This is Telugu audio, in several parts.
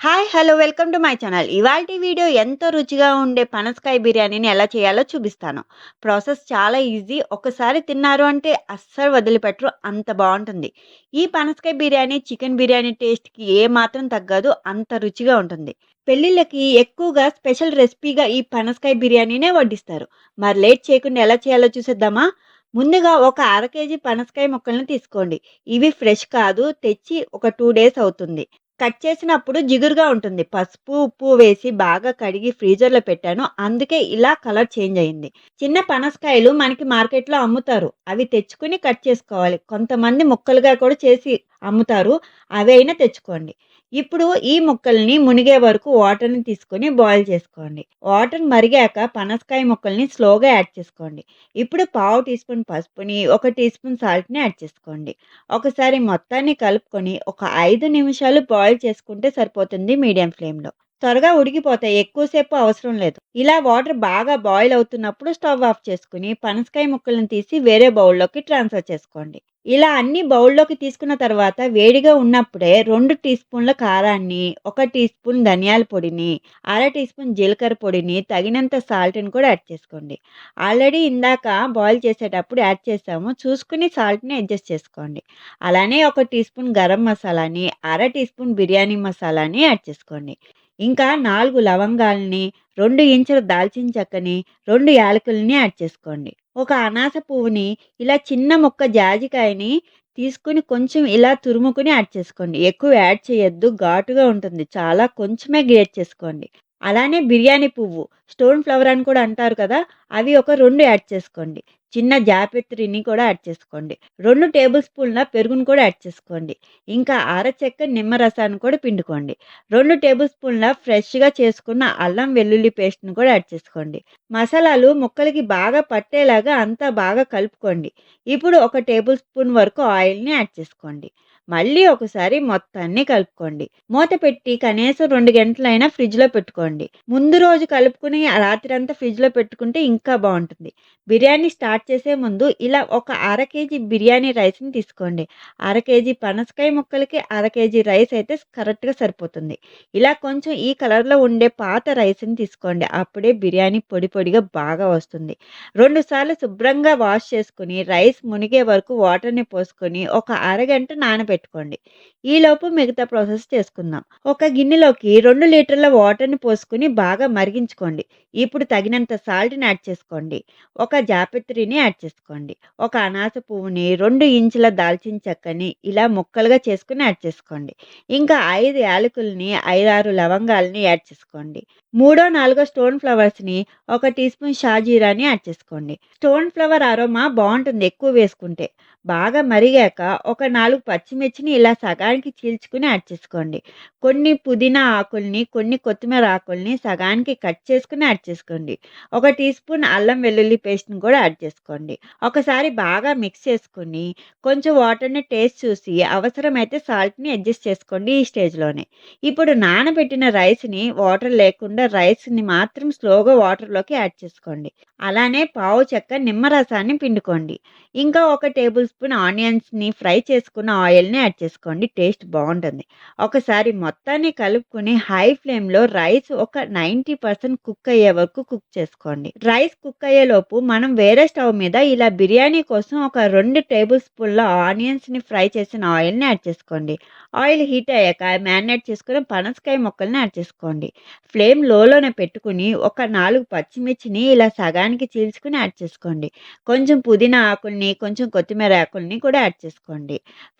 Hi hello welcome to my channel. ఇవాల్టి వీడియో ఎంతో రుచిగా ఉండే పనసకాయ బిర్యానీని ఎలా చేయాలో చూపిస్తాను. ప్రాసెస్ చాలా ఈజీ. ఒకసారి తిన్నారు అంటే అస్సలు వదిలిపెట్టరు. అంత బాగుంటుంది. ఈ పనసకాయ బిర్యానీ చికెన్ బిర్యానీ టేస్ట్కి ఏ మాత్రం తగ్గదు. అంత రుచిగా ఉంటుంది. పెళ్ళిళ్ళకి ఎక్కువగా స్పెషల్ రెసిపీగా ఈ పనసకాయ బిర్యానీనే వడ్డిస్తారు. మరి లేట్ చేయకుండా ఎలా చేయాలో చూసేద్దామా? ముందుగా ఒక అర కేజీ పనసకాయ ముక్కలను తీసుకోండి. ఇవి ఫ్రెష్ కాదు. తెచ్చి ఒక టూ డేస్ అవుతుంది. కట్ చేసినప్పుడు జిగురుగా ఉంటుంది. పసుపు ఉప్పు వేసి బాగా కడిగి ఫ్రీజర్లో పెట్టాను. అందుకే ఇలా కలర్ చేంజ్ అయింది. చిన్న పనసకాయలు మనకి మార్కెట్లో అమ్ముతారు. అవి తెచ్చుకుని కట్ చేసుకోవాలి. కొంతమంది ముక్కలుగా కూడా చేసి అమ్ముతారు. అవి అయినా తెచ్చుకోండి. ఇప్పుడు ఈ ముక్కల్ని మునిగే వరకు వాటర్ని తీసుకొని బాయిల్ చేసుకోండి. వాటర్ మరిగాక పనసకాయ ముక్కల్ని స్లోగా యాడ్ చేసుకోండి. ఇప్పుడు పావు టీ స్పూన్ పసుపుని ఒక టీ స్పూన్ సాల్ట్ని యాడ్ చేసుకోండి. ఒకసారి మొత్తాన్ని కలుపుకొని ఒక ఐదు నిమిషాలు బాయిల్ చేసుకుంటే సరిపోతుంది మీడియం ఫ్లేమ్లో త్వరగా ఉడికిపోతాయి ఎక్కువసేపు అవసరం లేదు. ఇలా వాటర్ బాగా బాయిల్ అవుతున్నప్పుడు స్టవ్ ఆఫ్ చేసుకుని పనసకాయ ముక్కలను తీసి వేరే బౌల్లోకి ట్రాన్స్ఫర్ చేసుకోండి. ఇలా అన్ని బౌల్లోకి తీసుకున్న తర్వాత వేడిగా ఉన్నప్పుడే రెండు టీ స్పూన్ల కారాన్ని ఒక టీ స్పూన్ ధనియాల పొడిని అర టీ స్పూన్ జీలకర్ర పొడిని తగినంత సాల్ట్ని కూడా యాడ్ చేసుకోండి. ఆల్రెడీ ఇందాక బాయిల్ చేసేటప్పుడు యాడ్ చేసాము. చూసుకుని సాల్ట్ని అడ్జస్ట్ చేసుకోండి. అలానే ఒక టీ స్పూన్ గరం మసాలాని అర టీ స్పూన్ బిర్యానీ మసాలాని యాడ్ చేసుకోండి. ఇంకా నాలుగు లవంగాలని రెండు ఇంచుల దాల్చిన చెక్కని రెండు యాలకుల్ని యాడ్ చేసుకోండి. ఒక అనాస పువ్వుని ఇలా చిన్న ముక్క జాజికాయని తీసుకుని కొంచెం ఇలా తురుముకుని యాడ్ చేసుకోండి. ఎక్కువ యాడ్ చేయొద్దు ఘాటుగా ఉంటుంది. చాలా కొంచెమే గ్రేట్ చేసుకోండి. అలానే బిర్యానీ పువ్వు స్టోన్ ఫ్లవర్ అని కూడా అంటారు కదా అవి ఒక రెండు యాడ్ చేసుకోండి. చిన్న జాపత్రిని కూడా యాడ్ చేసుకోండి. రెండు టేబుల్ స్పూన్ల పెరుగును కూడా యాడ్ చేసుకోండి. ఇంకా అరచెక్క నిమ్మరసాన్ని కూడా పిండుకోండి. రెండు టేబుల్ స్పూన్ల ఫ్రెష్గా చేసుకున్న అల్లం వెల్లుల్లి పేస్ట్ని కూడా యాడ్ చేసుకోండి. మసాలాలు ముక్కలకి బాగా పట్టేలాగా అంతా బాగా కలుపుకోండి. ఇప్పుడు ఒక టేబుల్ స్పూన్ వరకు ఆయిల్ని యాడ్ చేసుకోండి. మళ్ళీ ఒకసారి మొత్తాన్ని కలుపుకోండి. మూత పెట్టి కనీసం రెండు గంటలైనా ఫ్రిడ్జ్లో పెట్టుకోండి. ముందు రోజు కలుపుకుని రాత్రి అంతా ఫ్రిడ్జ్లో పెట్టుకుంటే ఇంకా బాగుంటుంది. బిర్యానీ స్టార్ట్ చేసే ముందు ఇలా ఒక అర కేజీ బిర్యానీ రైస్ని తీసుకోండి. అర కేజీ పనసకాయ ముక్కలకి అర కేజీ రైస్ అయితే కరెక్ట్గా సరిపోతుంది. ఇలా కొంచెం ఈ కలర్లో ఉండే పాత రైస్ని తీసుకోండి. అప్పుడే బిర్యానీ పొడి పొడిగా బాగా వస్తుంది. రెండుసార్లు శుభ్రంగా వాష్ చేసుకుని రైస్ మునిగే వరకు వాటర్ని పోసుకొని ఒక అరగంట నానబెట్టి పెట్టుకోండి. ఈలోపు మిగతా ప్రాసెస్ చేసుకుందాం. ఒక గిన్నెలోకి రెండు లీటర్ల వాటర్ని పోసుకుని బాగా మరిగించుకోండి. ఇప్పుడు తగినంత సాల్ట్ని యాడ్ చేసుకోండి. ఒక జాపత్రిని యాడ్ చేసుకోండి. ఒక అనాస పువ్వుని రెండు ఇంచుల దాల్చిన చెక్కని ఇలా ముక్కలుగా చేసుకుని యాడ్ చేసుకోండి. ఇంకా ఐదు యాలకుల్ని ఐదారు లవంగాలని యాడ్ చేసుకోండి. మూడో నాలుగో స్టోన్ ఫ్లవర్స్ని ఒక టీ స్పూన్ షాజీరాని యాడ్ చేసుకోండి. స్టోన్ ఫ్లవర్ అరోమా బాగుంటుంది ఎక్కువ వేసుకుంటే. బాగా మరిగాక ఒక నాలుగు పచ్చిమిర్చిని ఇలా సగానికి చీల్చుకుని యాడ్ చేసుకోండి. కొన్ని పుదీనా ఆకుల్ని కొన్ని కొత్తిమీర ఆకుల్ని సగానికి కట్ చేసుకుని యాడ్ చేసుకోండి. ఒక టీ స్పూన్ అల్లం వెల్లుల్లి పేస్ట్ని కూడా యాడ్ చేసుకోండి. ఒకసారి బాగా మిక్స్ చేసుకుని కొంచెం వాటర్ని టేస్ట్ చూసి అవసరమైతే సాల్ట్ని అడ్జస్ట్ చేసుకోండి ఈ స్టేజ్లోనే. ఇప్పుడు నానబెట్టిన రైస్ని వాటర్ లేకుండా రైస్ని మాత్రం స్లోగా వాటర్లోకి యాడ్ చేసుకోండి. అలానే పావు చెక్క నిమ్మరసాన్ని పిండుకోండి. ఇంకా ఒక టేబుల్ స్పూన్ ఆనియన్స్ని ఫ్రై చేసుకున్న ఆయిల్ని యాడ్ చేసుకోండి. టేస్ట్ బాగుంటుంది. ఒకసారి మొత్తాన్ని కలుపుకొని హై ఫ్లేమ్లో రైస్ ఒక నైంటీ పర్సెంట్ కుక్ అయ్యే వరకు కుక్ చేసుకోండి. రైస్ కుక్ అయ్యేలోపు మనం వేరే స్టవ్ మీద ఇలా బిర్యానీ కోసం ఒక రెండు టేబుల్ స్పూన్ల ఆనియన్స్ని ఫ్రై చేసిన ఆయిల్ని యాడ్ చేసుకోండి. ఆయిల్ హీట్ అయ్యాక మ్యారినేట్ చేసుకుని పనసకాయ ముక్కల్ని యాడ్ చేసుకోండి. ఫ్లేమ్ లోలోనే పెట్టుకుని ఒక నాలుగు పచ్చిమిర్చిని ఇలా సగానికి చీల్చుకుని యాడ్ చేసుకోండి. కొంచెం పుదీనా ఆకుల్ని కొంచెం కొత్తిమీర ఆకుల్ని కూడా యాడ్ చేసుకోండి.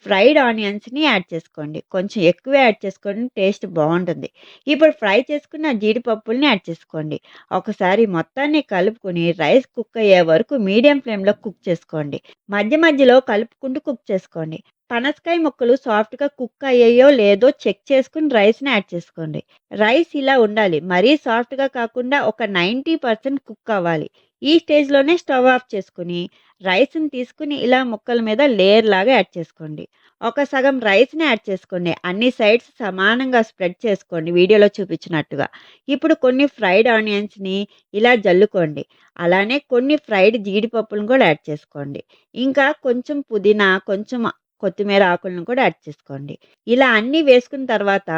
ఫ్రైడ్ ఆనియన్స్ని యాడ్ చేసుకోండి. కొంచెం ఎక్కువ యాడ్ చేసుకోండి టేస్ట్ బాగుంటుంది. ఇప్పుడు ఫ్రై చేసుకున్న జీడిపప్పుల్ని యాడ్ చేసుకోండి. ఒకసారి మొత్తాన్ని కలుపుకొని రైస్ కుక్ అయ్యే వరకు మీడియం ఫ్లేమ్లో కుక్ చేసుకోండి. మధ్య మధ్యలో కలుపుకుంటూ కుక్ చేసుకోండి. పనసకాయ ముక్కలు సాఫ్ట్గా కుక్ అయ్యాయో లేదో చెక్ చేసుకుని రైస్ని యాడ్ చేసుకోండి. రైస్ ఇలా ఉండాలి. మరీ సాఫ్ట్గా కాకుండా ఒక నైంటీ పర్సెంట్ కుక్ అవ్వాలి. ఈ స్టేజ్లోనే స్టవ్ ఆఫ్ చేసుకుని రైస్ని తీసుకుని ఇలా ముక్కల మీద లేయర్ లాగా యాడ్ చేసుకోండి. ఒక సగం రైస్ని యాడ్ చేసుకోండి. అన్ని సైడ్స్ సమానంగా స్ప్రెడ్ చేసుకోండి. వీడియోలో చూపించినట్టుగా. ఇప్పుడు కొన్ని ఫ్రైడ్ ఆనియన్స్ని ఇలా జల్లుకోండి. అలానే కొన్ని ఫ్రైడ్ జీడిపప్పులను కూడా యాడ్ చేసుకోండి. ఇంకా కొంచెం పుదీనా కొంచెం కొత్తిమీర ఆకులను కూడా యాడ్ చేసుకోండి. ఇలా అన్నీ వేసుకున్న తర్వాత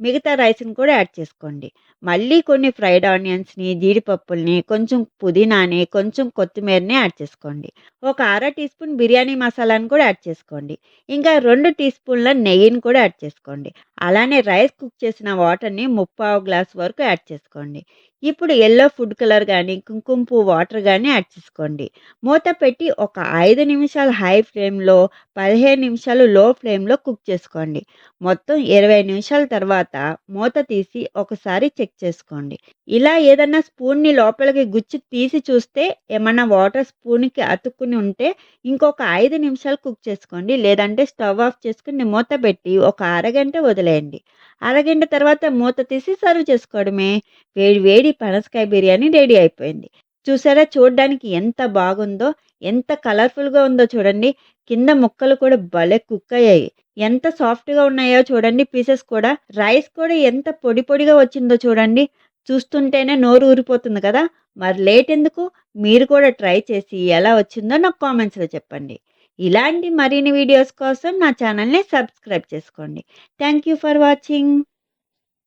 మిగతా రైస్‌ని కూడా యాడ్ చేసుకోండి. మళ్ళీ కొన్ని ఫ్రైడ్ ఆనియన్స్‌ని, జీడిపప్పుల్ని, కొంచెం పుదీనాని, కొంచెం కొత్తిమీరని యాడ్ చేసుకోండి. ఒక అర టీ స్పూన్ బిర్యానీ మసాలాను కూడా యాడ్ చేసుకోండి. ఇంకా రెండు టీ స్పూన్ల నెయ్యిని కూడా యాడ్ చేసుకోండి. అలానే రైస్ కుక్ చేసిన వాటర్‌ని ముప్పావు గ్లాస్ వరకు యాడ్ చేసుకోండి. ఇప్పుడు ఎల్లో ఫుడ్ కలర్ కానీ కుంకుమ పువ్వు వాటర్ కానీ యాడ్ చేసుకోండి. మూత పెట్టి ఒక ఐదు నిమిషాలు హై ఫ్లేమ్‌లో, 15 నిమిషాలు లో ఫ్లేమ్‌లో కుక్ చేసుకోండి. మొత్తం 20 నిమిషాల తర్వాత మూత తీసి ఒకసారి చెక్ చేసుకోండి. ఇలా ఏదన్నా స్పూన్‌ని లోపలికి గుచ్చి తీసి చూస్తే ఏమన్నా వాటర్ స్పూన్‌కి అతుక్కుని ఉంటే ఇంకొక ఐదు నిమిషాలు కుక్ చేసుకోండి. లేదంటే స్టవ్ ఆఫ్ చేసుకుని మూత పెట్టి ఒక అరగంట వదిలేయండి. అరగంట తర్వాత మూత తీసి సర్వ్ చేసుకోవడమే. వేడి వేడి పనసకాయ బిర్యానీ రెడీ అయిపోయింది. చూసారా చూడడానికి ఎంత బాగుందో! ఎంత కలర్‌ఫుల్‌గా ఉందో చూడండి. కింద ముక్కలు కూడా భలే కుక్ అయ్యాయి. ఎంత సాఫ్ట్‌గా ఉన్నాయో చూడండి పీసెస్ కూడా. రైస్ కూడా ఎంత పొడి పొడిగా వచ్చిందో చూడండి. చూస్తుంటేనే నోరు ఊరిపోతుంది కదా! మరి లేట్ ఎందుకు? మీరు కూడా ట్రై చేసి ఎలా వచ్చిందో నాకు కామెంట్స్‌లో చెప్పండి. ఇలాంటి మరిన్ని వీడియోస్ కోసం నా ఛానల్‌ని సబ్స్క్రైబ్ చేసుకోండి. Thank you for watching.